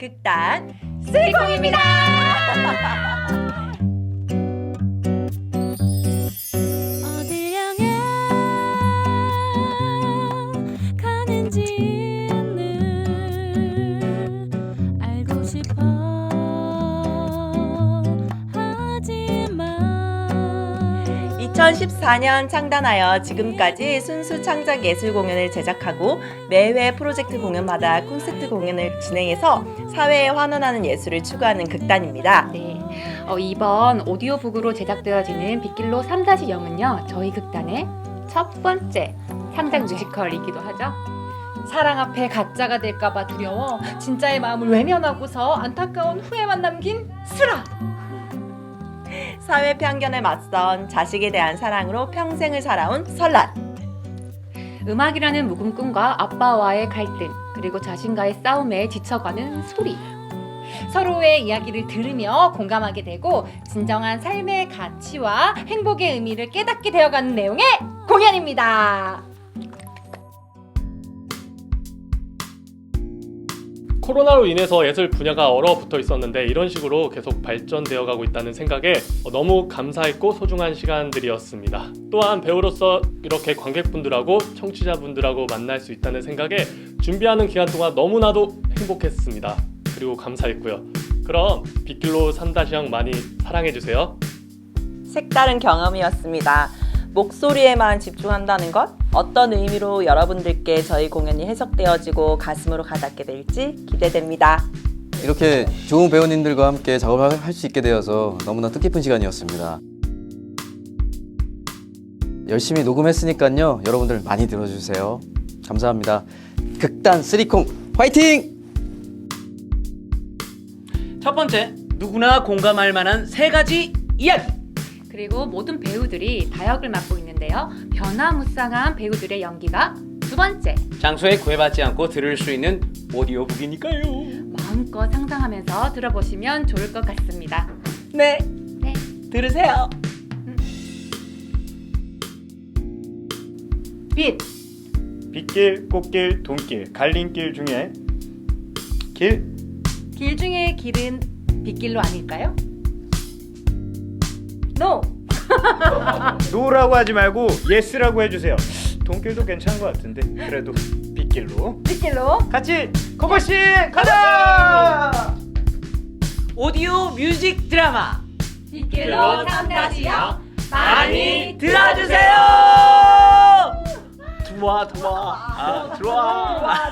극단 쓰리콩입니다. 2014년 창단하여 지금까지 순수 창작 예술 공연을 제작하고 매회 프로젝트 공연마다 콘서트 공연을 진행해서 사회에 환원하는 예술을 추구하는 극단입니다. 네. 어, 이번 오디오북으로 제작되어지는 빗길로 3-0은요. 저희 극단의 첫 번째 창작 뮤지컬이기도 하죠. 사랑 앞에 가짜가 될까봐 두려워 진짜의 마음을 외면하고서 안타까운 후회만 남긴 슬아 사회 편견에 맞선 자식에 대한 사랑으로 평생을 살아온 설란. 음악이라는 묵은 꿈과 아빠와의 갈등, 그리고 자신과의 싸움에 지쳐가는 소리. 서로의 이야기를 들으며 공감하게 되고 진정한 삶의 가치와 행복의 의미를 깨닫게 되어가는 내용의 공연입니다 코로나로 인해서 예술 분야가 얼어붙어 있었는데 이런 식으로 계속 발전되어 가고 있다는 생각에 너무 감사했고 소중한 시간들이었습니다. 또한 배우로서 이렇게 관객분들하고 청취자분들하고 만날 수 있다는 생각에 준비하는 기간 동안 너무나도 행복했습니다. 그리고 감사했고요. 그럼 빗길로 산다시ang 많이 사랑해 주세요. 색다른 경험이었습니다. 목소리에만 집중한다는 것? 어떤 의미로 여러분들께 저희 공연이 해석되어지고 가슴으로 가닿게 될지 기대됩니다. 이렇게 좋은 배우님들과 함께 작업을 할 수 있게 되어서 너무나 뜻깊은 시간이었습니다. 열심히 녹음했으니까요. 여러분들 많이 들어주세요. 감사합니다. 극단 쓰리콩 화이팅! 첫 번째, 누구나 공감할 만한 세 가지 이야기. 그리고 모든 배우들이 다역을 맡고 있는데요. 변화무쌍한 배우들의 연기가 두 번째. 장소에 구애받지 않고 들을 수 있는 오디오북이니까요. 마음껏 상상하면서 들어보시면 좋을 것 같습니다. 네, 네. 들으세요. 빛 빗길, 꽃길, 돈길, 갈림길 중에 길 길 중에 길은 빗길로 아닐까요? 노! 노라고 하지 말고 예스라고 해주세요. 돈길도 괜찮은 것 같은데 그래도 빗길로 빗길로 같이 코코씨 가자. 오디오 뮤직 드라마 빗길로 3-0 많이 들어주세요. 좋아, 좋아. 아, 좋아.